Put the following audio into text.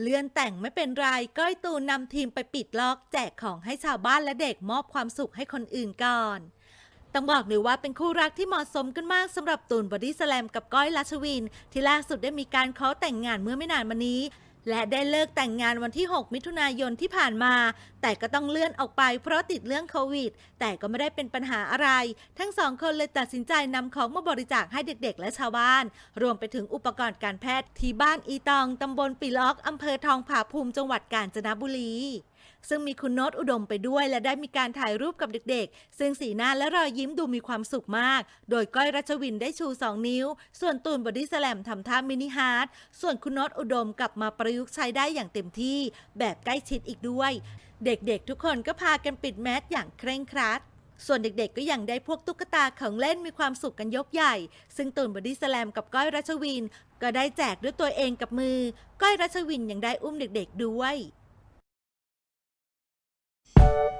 เลื่อนแต่งไม่เป็นไร ก้อยตูนนำทีมไปปิดล็อก แจกของให้ชาวบ้านและเด็กมอบความสุขให้คนอื่นก่อน ต้องบอกเลยว่าเป็นคู่รักที่เหมาะสมกันมากสำหรับตูนบอดี้สแลมกับก้อยลัชวิน ที่ล่าสุดได้มีการขอแต่งงานเมื่อไม่นานมานี้ และได้เลิกแต่งงานวันที่ 6 มิถุนายนที่ผ่านมา แต่ก็ต้องเลื่อนออกไปเพราะติดเรื่องโควิด แต่ก็ไม่ได้เป็นปัญหาอะไร ทั้งสองคนเลยตัดสินใจนำของมาบริจาคให้เด็กๆ และชาวบ้าน รวมไปถึงอุปกรณ์การแพทย์ที่บ้านอีตองตำบลปีล็อกอำเภอทองผาภูมิจังหวัดกาญจนบุรี ซึ่งมีคุณโน้ตอุดมไปด้วย และได้มีการถ่ายรูปกับเด็กๆ ซึ่งสีหน้าและรอยยิ้มดูมีความสุขมาก โดยก้อยรัชวินได้ชู 2 นิ้ว ส่วนตูนบอดี้สแลมทำท่ามินิฮาร์ดส่วนคุณโน้ตอุดมกลับมาประยุกต์ใช้ได้อย่างเต็มที่ แบบใกล้ชิดอีกด้วย เด็กๆ ทุกคนก็พากันปิดแมสอย่างเคร่งครัดส่วนเด็กๆ ก็ยังได้พวกตุ๊กตาของเล่นมีความสุขกันยกใหญ่ ซึ่งตูนบอดี้สแลมกับก้อยรัชวิน ก็ได้แจกด้วยตัวเองกับมือ ก้อยรัชวินยังได้อุ้มเด็กๆด้วย you